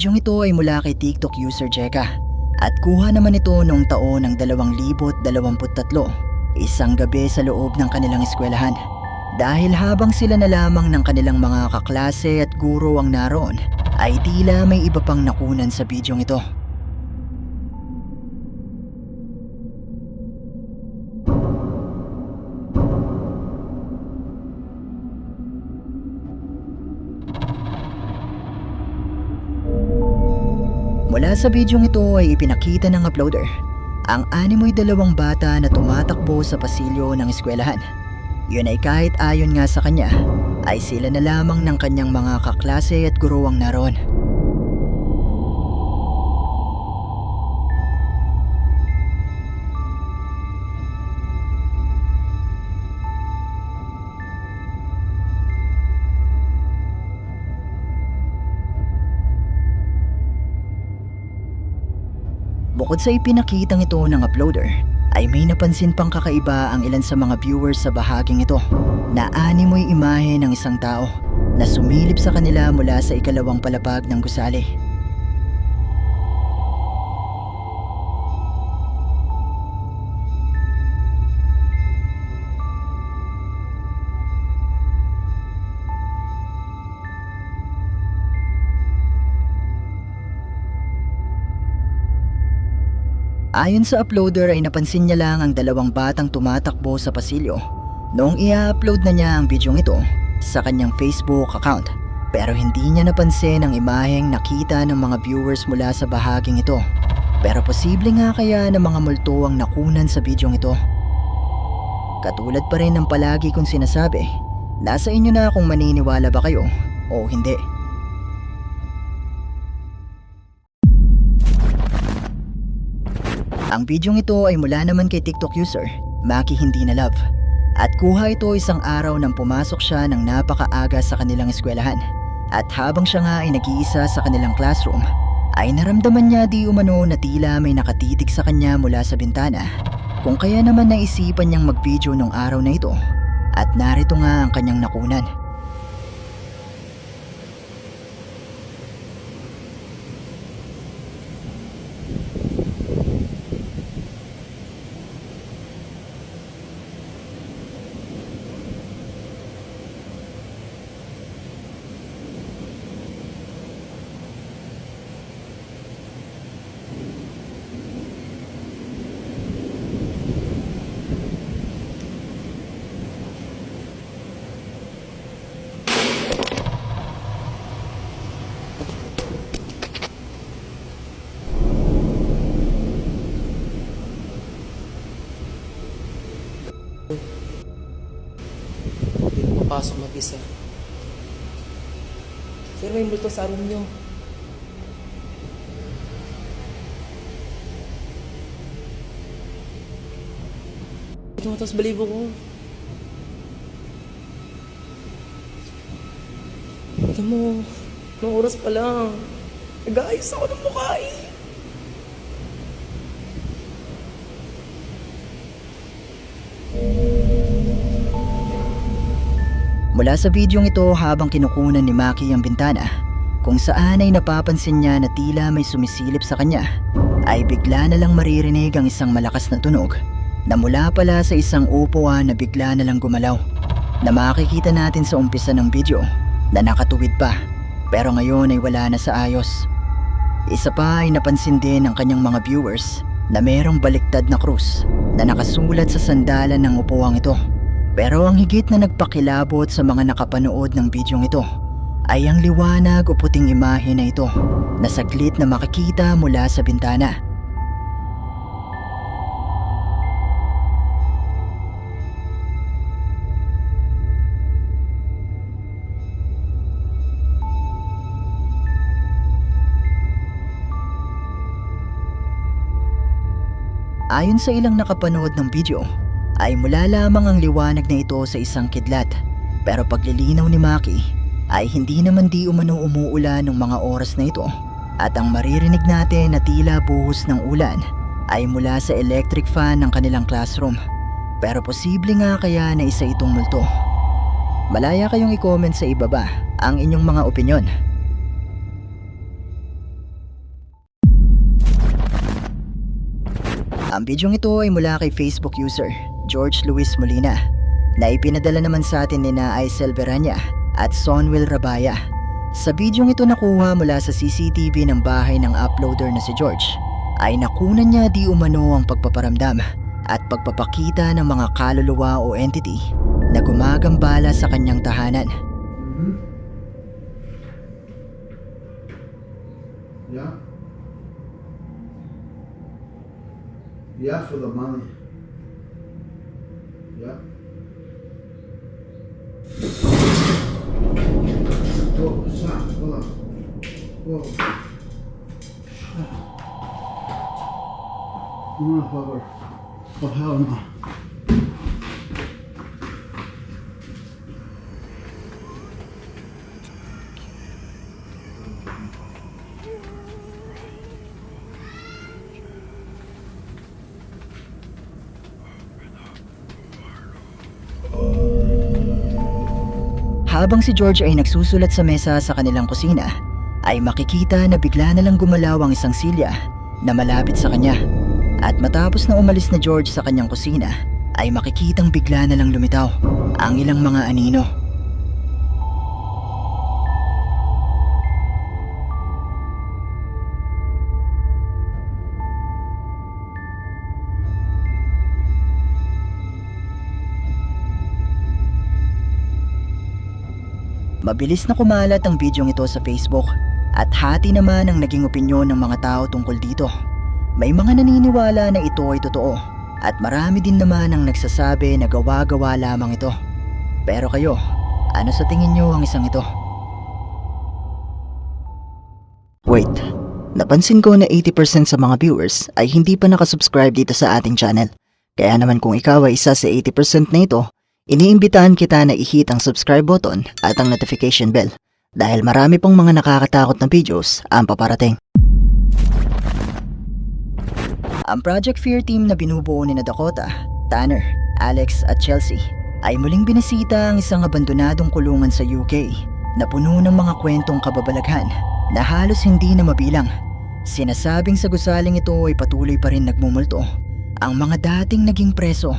Ang bidyong ito ay mula kay TikTok user Jeka at kuha naman ito noong taon ng 2023, isang gabi sa loob ng kanilang eskwelahan. Dahil habang sila na lamang ng kanilang mga kaklase at guro ang naroon, ay tila may iba pang nakunan sa bidyong ito. Mula sa bidyong ito ay ipinakita ng uploader ang animoy dalawang bata na tumatakbo sa pasilyo ng eskwelahan. Yun ay kahit ayon nga sa kanya, ay sila na lamang ng kanyang mga kaklase at guro ang naroon. Bukod sa ipinakitang ito ng uploader, ay may napansin pang kakaiba ang ilan sa mga viewers sa bahaging ito na animoy imahe ng isang tao na sumilip sa kanila mula sa ikalawang palapag ng gusali. Ayon sa uploader ay napansin niya lang ang dalawang batang tumatakbo sa pasilyo noong i-upload na niya ang bidyong ito sa kanyang Facebook account pero hindi niya napansin ang imaheng nakita ng mga viewers mula sa bahaging ito. Pero posible nga kaya na mga multo ang nakunan sa bidyong ito. Katulad pa rin ng palagi kong sinasabi, nasa inyo na kung maniniwala ba kayo o hindi. Ang bidyong ito ay mula naman kay TikTok user, Maki Hindi na Love. At kuha ito isang araw nang pumasok siya ng napakaaga sa kanilang eskwelahan. At habang siya nga ay nag-iisa sa kanilang classroom, ay naramdaman niya di umano na tila may nakatitig sa kanya mula sa bintana. Kung kaya naman naisipan niyang mag-video nung araw na ito. At narito nga ang kanyang nakunan. Hindi ko papasok mag-isa. Pero may multo sa room nyo. Tapos balibo ko. Ito mo, nung oras pa lang. Nag-aayos ako ng mukha eh. Mula sa bidyong ito habang kinukunan ni Maki ang bintana, kung saan ay napapansin niya na tila may sumisilip sa kanya, ay bigla na lang maririnig ang isang malakas na tunog na mula pala sa isang upuan na bigla na lang gumalaw na makikita natin sa umpisa ng video na nakatuwid pa pero ngayon ay wala na sa ayos. Isa pa ay napansin din ng kanyang mga viewers na merong baliktad na krus na nakasulat sa sandalan ng upuang ito. Pero ang higit na nagpakilabot sa mga nakapanood ng bidyong ito ay ang liwanag o puting imahe na ito na saglit na makikita mula sa bintana. Ayon sa ilang nakapanood ng video, ay mula lamang ang liwanag na ito sa isang kidlat. Pero paglilinaw ni Maki ay hindi naman di umano umuulan ng mga oras na ito. At ang maririnig natin na tila buhos ng ulan ay mula sa electric fan ng kanilang classroom. Pero posible nga kaya na isa itong multo. Malaya kayong i-comment sa ibaba ang inyong mga opinyon. Ang bidyong ito ay mula kay Facebook user George Luis Molina na ipinadala naman sa atin ni na Aisel Verania at Sonwil Rabaya. Sa bidyong ito nakuha mula sa CCTV ng bahay ng uploader na si George ay nakunan niya di umano ang pagpaparamdam at pagpapakita ng mga kaluluwa o entity na gumagambala sa kanyang tahanan. Mhm. Yeah. Yeah, for the money. Yeah. Whoa, stop, hold on. Whoa. Come on, Howard. Oh, hell no. Habang si George ay nagsusulat sa mesa sa kanilang kusina, ay makikita na bigla na lang gumalaw ang isang silya na malapit sa kanya. At matapos na umalis na George sa kanyang kusina, ay makikitang bigla na lang lumitaw ang ilang mga anino. Mabilis na kumalat ang bidyong ito sa Facebook at hati naman ang naging opinyon ng mga tao tungkol dito. May mga naniniwala na ito ay totoo at marami din naman ang nagsasabi na gawa-gawa lamang ito. Pero kayo, ano sa tingin nyo ang isang ito? Wait, napansin ko na 80% sa mga viewers ay hindi pa nakasubscribe dito sa ating channel. Kaya naman kung ikaw ay isa sa 80% na ito, Iniimbitahan kita na i-hit ang subscribe button at ang notification bell dahil marami pong mga nakakatakot na videos ang paparating. Ang Project Fear team na binubuo ni na Dakota, Tanner, Alex at Chelsea ay muling binisita ang isang abandonadong kulungan sa UK na puno ng mga kwentong kababalaghan na halos hindi na mabilang. Sinasabing sa gusaling ito ay patuloy pa rin nagmumulto ang mga dating naging preso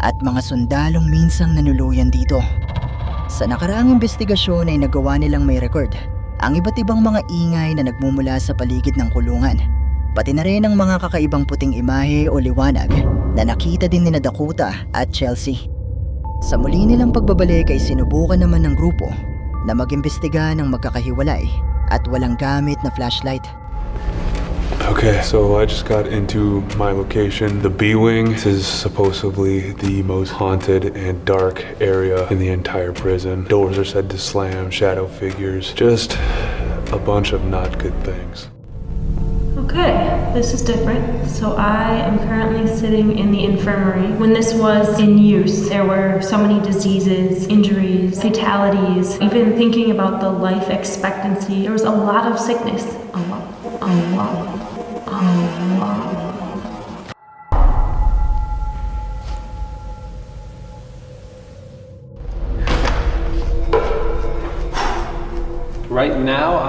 at mga sundalong minsang nanuluyan dito. Sa nakaraang investigasyon ay nagawa nilang may record ang iba't ibang mga ingay na nagmumula sa paligid ng kulungan, pati na rin ang mga kakaibang puting imahe o liwanag na nakita din ni na Dakota at Chelsea. Sa muli nilang pagbabalik ay sinubukan naman ng grupo na mag-imbestiga ng magkakahiwalay at walang gamit na flashlight. Okay, so I just got into my location. The B Wing This is supposedly the most haunted and dark area in the entire prison. Doors are said to slam, shadow figures, just a bunch of not good things. Okay, this is different. So I am currently sitting in the infirmary. When this was in use, there were so many diseases, injuries, fatalities. Even thinking about the life expectancy, there was a lot of sickness. A lot, a lot,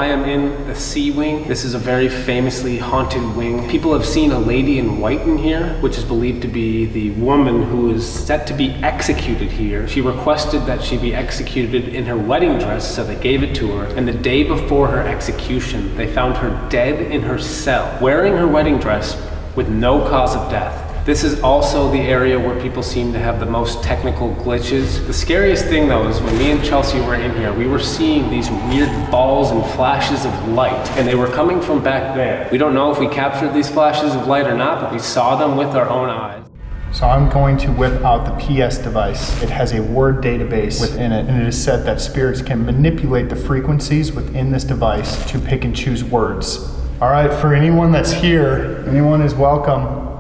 I am in the C Wing. This is a very famously haunted wing. People have seen a lady in white in here, which is believed to be the woman who is set to be executed here. She requested that she be executed in her wedding dress, so they gave it to her. And the day before her execution, they found her dead in her cell, wearing her wedding dress with no cause of death. This is also the area where people seem to have the most technical glitches. The scariest thing though is when me and Chelsea were in here, we were seeing these weird balls and flashes of light, and they were coming from back there. We don't know if we captured these flashes of light or not, but we saw them with our own eyes. So I'm going to whip out the PS device. It has a word database within it, and it is said that spirits can manipulate the frequencies within this device to pick and choose words. All right, for anyone that's here, anyone is welcome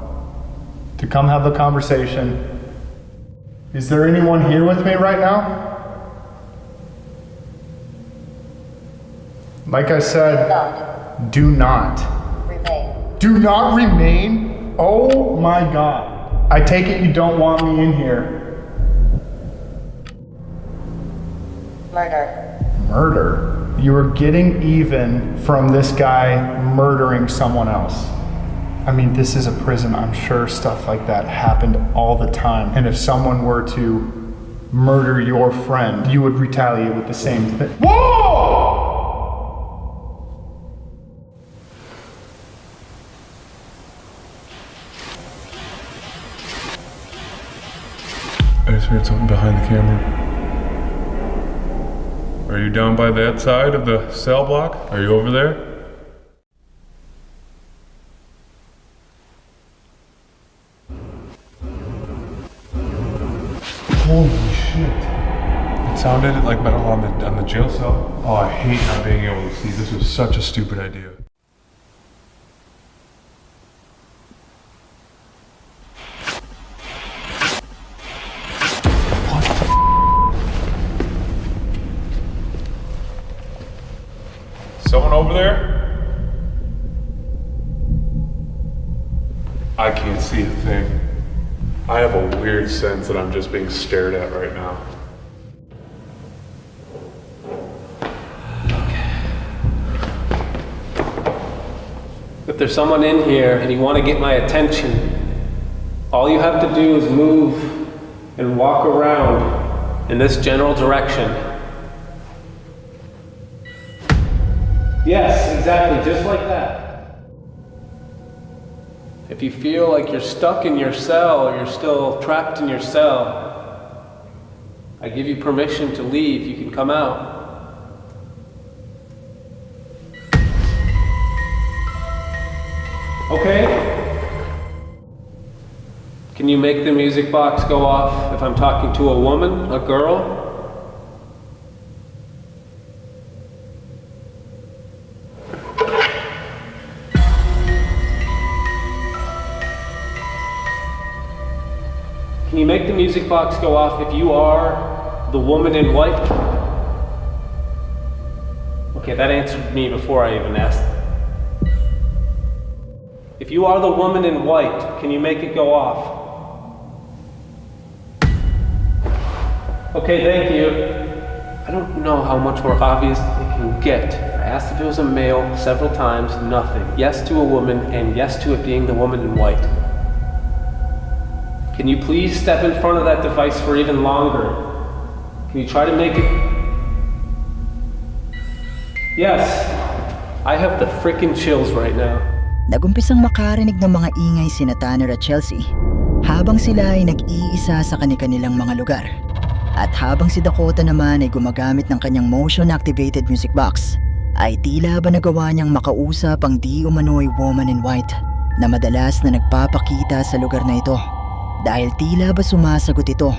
to come have the conversation. Is there anyone here with me right now? Like I said, do not. Remain. Do not remain? Oh my god. I take it you don't want me in here. Murder. Murder. You are getting even from this guy murdering someone else. I mean, this is a prison. I'm sure stuff like that happened all the time. And if someone were to murder your friend, you would retaliate with the same thing. Whoa! I just heard something behind the camera. Are you down by that side of the cell block? Are you over there? Sounded like metal on the on the jail cell. Oh, I hate not being able to see. This was such a stupid idea. Someone over there? I can't see a thing. I have a weird sense that I'm just being stared at right now. If there's someone in here and you want to get my attention, all you have to do is move and walk around in this general direction. Yes, exactly, just like that. If you feel like you're stuck in your cell or you're still trapped in your cell, I give you permission to leave. You can come out. Okay. Can you make the music box go off if I'm talking to a woman, a girl? Can you make the music box go off if you are the woman in white? Okay, that answered me before I even asked. If you are the woman in white, can you make it go off? Okay, thank you. I don't know how much more obvious it can get. I asked if it was a male several times, nothing. Yes to a woman, and yes to it being the woman in white. Can you please step in front of that device for even longer? Can you try to make it. Yes, I have the freaking chills right now. Nagumpisang makarinig ng mga ingay sina Tanner at Chelsea habang sila ay nag-iisa sa kanilang mga lugar. At habang si Dakota naman ay gumagamit ng kanyang motion-activated music box, ay tila ba nagawa niyang makausap ang di umano'y woman in white na madalas na nagpapakita sa lugar na ito. Dahil tila ba sumasagot ito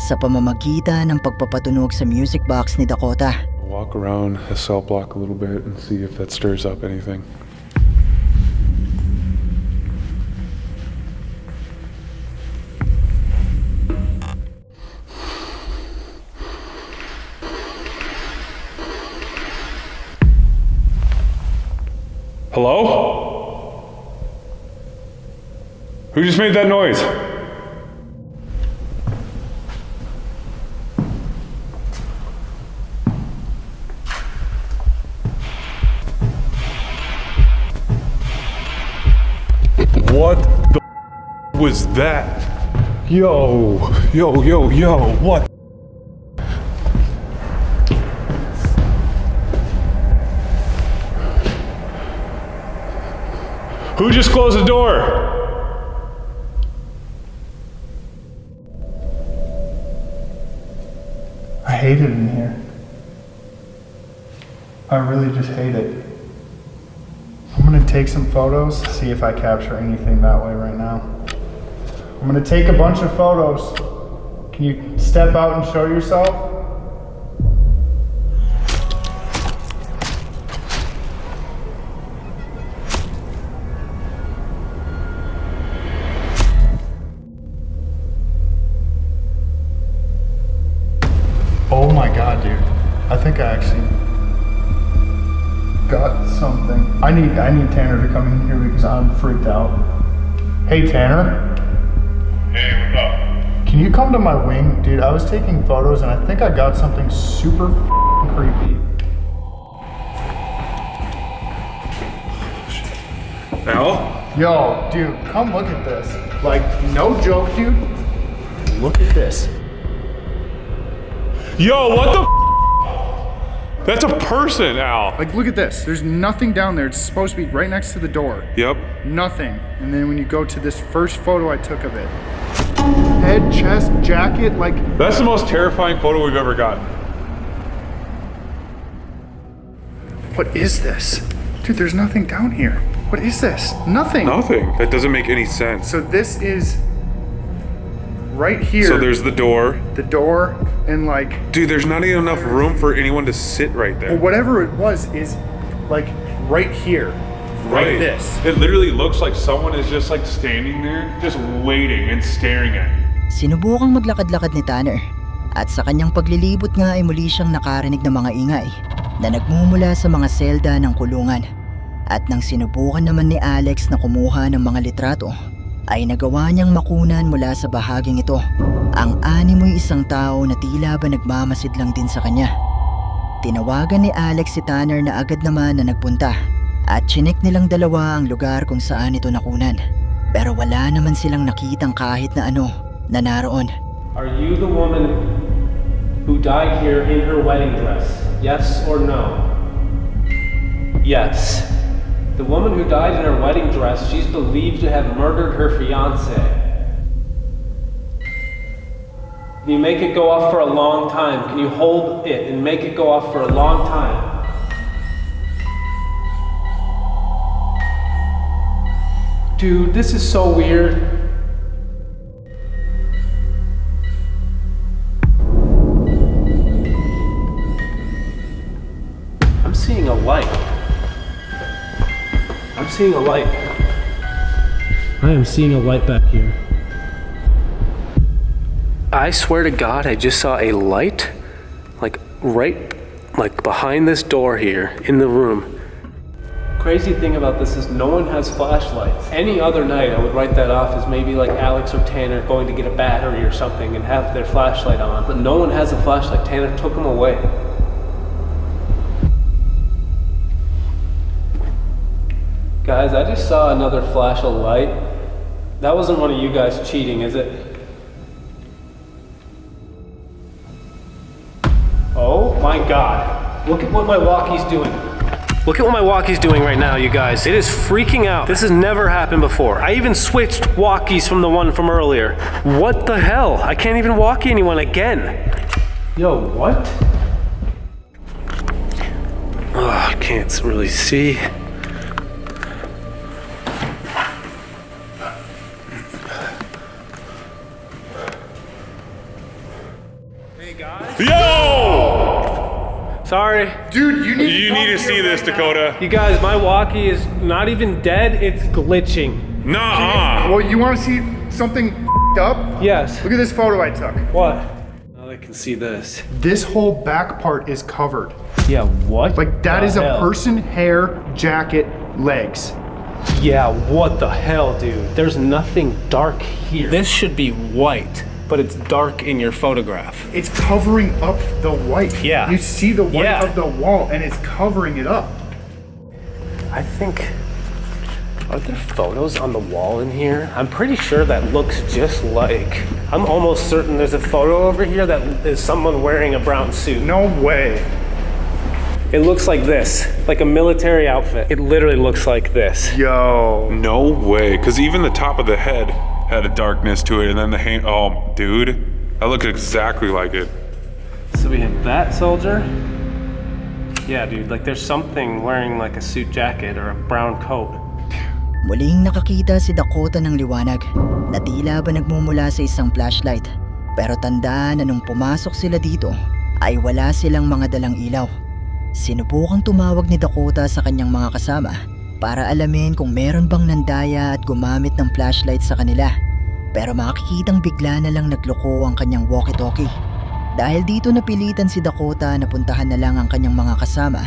sa pamamagitan ng pagpapatunog sa music box ni Dakota. Walk around the cell block a little bit and see if that stirs up anything. Hello? Who just made that noise? What the was that? Yo, yo, yo, yo, what? Who just closed the door? I hate it in here. I really just hate it. I'm gonna take some photos, see if I capture anything that way right now. I'm gonna take a bunch of photos. Can you step out and show yourself? I need Tanner to come in here because I'm freaked out. Hey Tanner. Hey, what's up? Can you come to my wing? Dude, I was taking photos and I think I got something super f***ing creepy. Al? Yo, dude, come look at this. Like, no joke, dude. Look at this. Yo, what the? That's a person, Al. Like, look at this. There's nothing down there. It's supposed to be right next to the door. Yep. Nothing. And then when you go to this first photo I took of it, head, chest, jacket, like, That's the most terrifying photo we've ever gotten. what is this? Dude, there's nothing down here. What is this? Nothing. Nothing. That doesn't make any sense. So this is right here. So there's the door. the door and like Dude, there's not even enough room for anyone to sit right there. well, whatever it was is like right here. Like this. It literally looks like someone is just like standing there, just waiting and staring at you. Sinubukang maglakad-lakad ni Tanner at sa kanyang paglilibot nga ay muli siyang nakarinig ng mga ingay na nagmumula sa mga selda ng kulungan. At nang sinubukan naman ni Alex na kumuha ng mga litrato, ay nagawa niyang makunan mula sa bahaging ito. Ang animoy isang tao na tila ba nagmamasid lang din sa kanya. Tinawagan ni Alex si Tanner na agad naman na nagpunta at chinek nilang dalawa ang lugar kung saan ito nakunan. Pero wala naman silang nakitang kahit na ano na naroon. Are you the woman who died here in her wedding dress? Yes or no? Yes. The woman who died in her wedding dress, she's believed to have murdered her fiance. Can you make it go off for a long time? Can you hold it and make it go off for a long time? Dude, this is so weird. Seeing a light. I am seeing a light back here. I swear to God, I just saw a light, like right, like behind this door here in the room. Crazy thing about this is no one has flashlights. Any other night, I would write that off as maybe like Alex or Tanner going to get a battery or something and have their flashlight on. But no one has a flashlight. Tanner took them away. Guys, I just saw another flash of light. That wasn't one of you guys cheating, is it? Oh my god. Look at what my walkie's doing. Look at what my walkie's doing right now, you guys. It is freaking out. This has never happened before. I even switched walkies from the one from earlier. What the hell? I can't even walkie anyone again. Yo, what? Oh, I can't really see. Sorry. Dude, you need You come need to see this, right now. Dakota. You guys, my walkie is not even dead, it's glitching. Nah. Well, you want to see something up? Yes. Look at this photo I took. What? Now they can see this. This whole back part is covered. Yeah, what? Like that the is a person, hair, jacket, legs. Yeah, what the hell, dude? There's nothing dark here. This should be white, but it's dark in your photograph. It's covering up the white. Yeah. You see the white Yeah. of the wall and it's covering it up. I think. Are there photos on the wall in here? I'm pretty sure that looks just like. I'm almost certain there's a photo over here that is someone wearing a brown suit. No way. It looks like this, like a military outfit. It literally looks like this. Yo. No way. Because even the top of the head had a darkness to it, and then the hand. Oh, dude, that looked exactly like it. So we have that soldier. Yeah, dude, like there's something wearing like a suit jacket or a brown coat. Muling nakakita si Dakota ng liwanag na tila ba nagmumula sa isang flashlight. Pero tandaan na nung pumasok sila dito ay wala silang mga dalang ilaw. Sinubukang tumawag ni Dakota sa kanyang mga kasama para alamin kung meron bang nandaya at gumamit ng flashlight sa kanila. Pero makikitang bigla na lang nagloko ang kanyang walkie-talkie. Dahil dito napilitan si Dakota na puntahan na lang ang kanyang mga kasama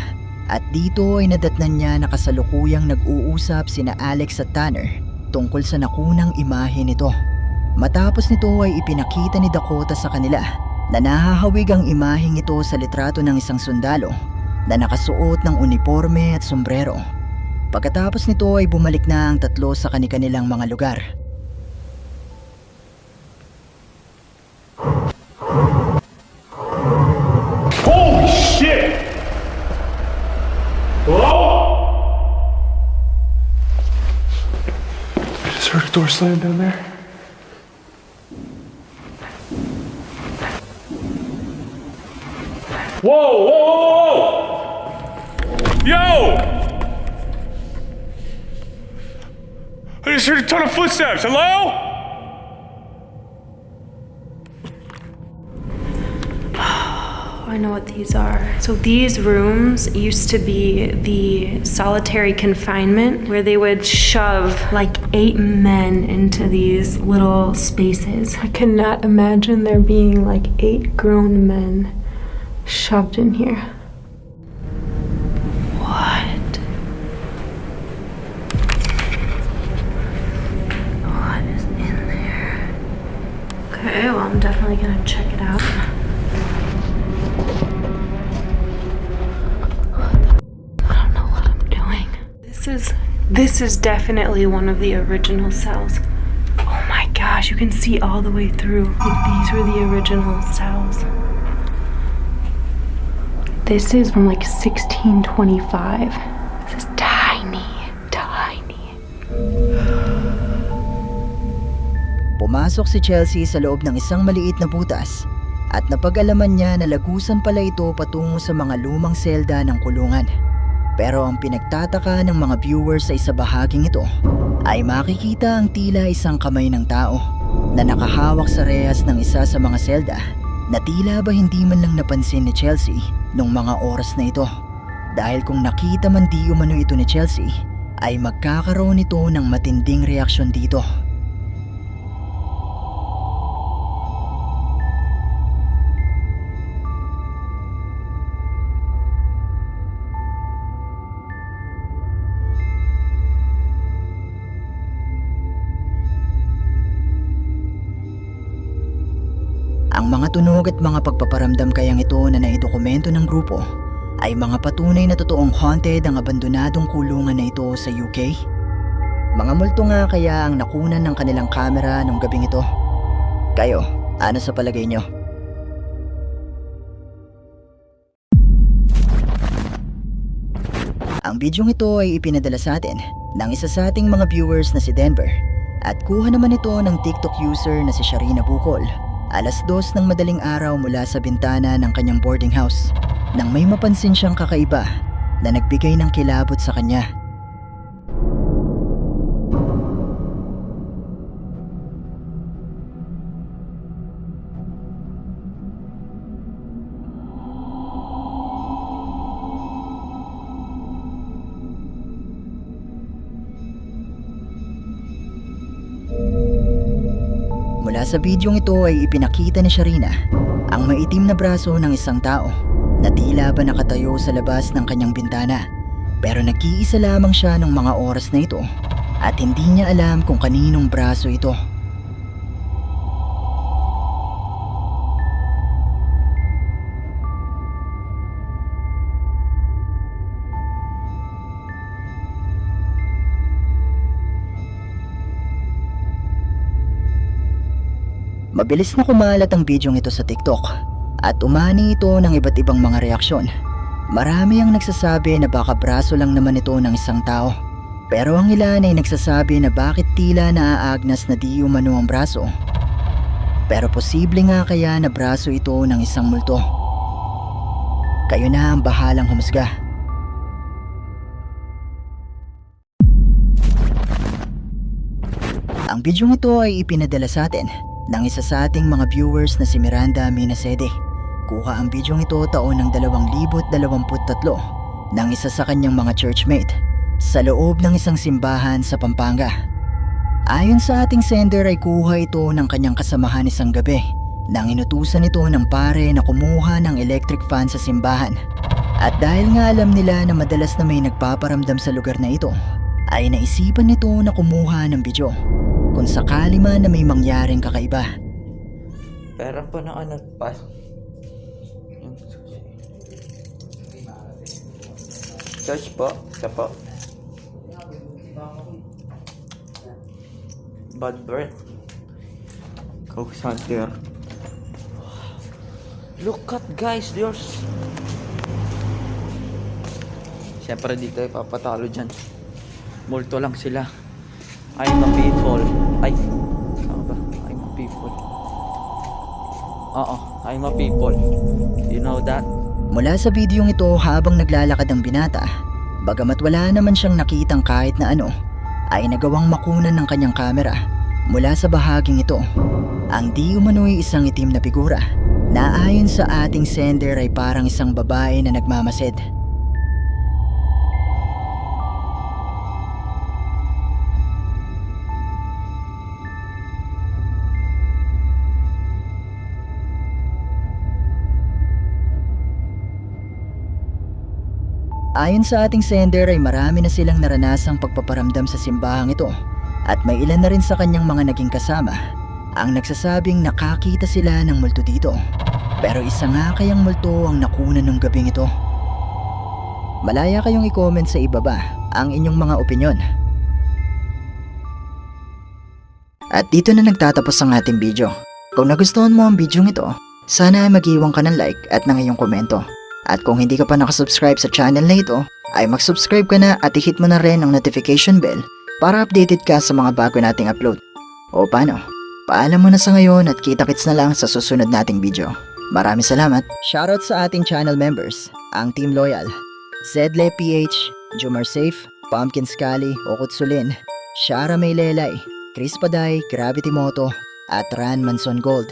at dito ay nadatnan niya na kasalukuyang nag-uusap sina Alex at Tanner tungkol sa nakunang imahe nito. Matapos nito ay ipinakita ni Dakota sa kanila na nahahawig ang imaheng ito sa litrato ng isang sundalo na nakasuot ng uniforme at sombrero. Pagkatapos nito ay bumalik na ang tatlo sa kanilang mga lugar. Holy shit! Hello? I just heard door slam down there. Whoa, whoa, whoa, whoa! Yo! I just heard a ton of footsteps. Hello? I know what these are. So these rooms used to be the solitary confinement where they would shove like eight men into these little spaces. I cannot imagine there being like eight grown men shoved in here. This is definitely one of the original cells. Oh my gosh, you can see all the way through. Like these were the original cells. This is from like 1625. This is tiny, tiny. Pumasok si Chelsea sa loob ng isang maliit na butas at napag-alaman niya na lagusan pala ito patungo sa mga lumang selda ng kulungan. Pero ang pinagtataka ng mga viewers sa isa bahaging ito ay makikita ang tila isang kamay ng tao na nakahawak sa rehas ng isa sa mga selda na tila ba hindi man lang napansin ni Chelsea nung mga oras na ito. Dahil kung nakita man di umano ito ni Chelsea ay magkakaroon ito ng matinding reaksyon dito. Ang mga tunog at mga pagpaparamdam kayang ito na naidokumento ng grupo ay mga patunay na totoong haunted ang abandonadong kulungan na ito sa UK. Mga multo nga kaya ang nakunan ng kanilang kamera nung gabing ito. Kayo, ano sa palagay nyo? Ang bidyong ito ay ipinadala sa atin ng isa sa ating mga viewers na si Denver at kuha naman ito ng TikTok user na si Sharina Bukol alas dos ng madaling araw mula sa bintana ng kanyang boarding house nang may mapansin siyang kakaiba na nagbigay ng kilabot sa kanya. Sa bidyong ito ay ipinakita ni Sharina ang maitim na braso ng isang tao na tila ba nakatayo sa labas ng kanyang bintana. Pero nag-iisa lamang siya ng mga oras na ito at hindi niya alam kung kaninong braso ito. Mabilis na kumalat ang bidyong ito sa TikTok at umani ito ng iba't ibang mga reaksyon. Marami ang nagsasabi na baka braso lang naman ito ng isang tao. Pero ang ilan ay nagsasabi na bakit tila naaagnas na di umano ang braso. Pero posible nga kaya na braso ito ng isang multo. Kayo na ang bahalang humusga. Ang bidyong ito ay ipinadala sa atin ng isa sa ating mga viewers na si Miranda Minasede. Kuha ang bidyong ito taon ng 2023 ng isa sa kanyang mga churchmate sa loob ng isang simbahan sa Pampanga. Ayon sa ating sender ay kuha ito ng kanyang kasamahan isang gabi nang inutusan ito ng pare na kumuha ng electric fan sa simbahan. At dahil nga alam nila na madalas na may nagpaparamdam sa lugar na ito, ay naisipan nito na kumuha ng bidyo kung sakali man na may mangyaring kakaiba. Pero po na ano pa. Search po, sa po. Bad breath. Coke Center. Look at guys, there's... Siyempre dito ipapatalo dyan. Multo lang sila. I'm a people. Ay, tama ba? I'm a people. Oo, I'm a people. You know that? Mula sa bidyong ito habang naglalakad ang binata, bagamat wala naman siyang nakitang kahit na ano, ay nagawang makunan ng kanyang kamera mula sa bahaging ito. Ang di umano'y isang itim na figura na ayon sa ating sender ay parang isang babae na nagmamasid. Ayon sa ating sender ay marami na silang naranasang pagpaparamdam sa simbahang ito at may ilan na rin sa kanyang mga naging kasama ang nagsasabing nakakita sila ng multo dito. Pero isa nga kayang multo ang nakunan ng gabing ito. Malaya kayong i-comment sa ibaba ang inyong mga opinyon. At dito na nagtatapos ang ating video. Kung nagustuhan mo ang video ito, sana ay mag-iwan ka ng like at ng iyong komento. At kung hindi ka pa nakasubscribe sa channel na ito, ay mag-subscribe ka na at i-hit mo na rin ang notification bell para updated ka sa mga bago nating upload. O paano? Paalam mo na sa ngayon at kita-kits na lang sa susunod nating video. Maraming salamat. Shoutout sa ating channel members, ang Team Loyal, Zedle PH, Jumar Safe, Pumpkin Scully, Okutsulin, Shara Maylelay, Chris Paday, Gravity Moto, at Ran Manson Gold.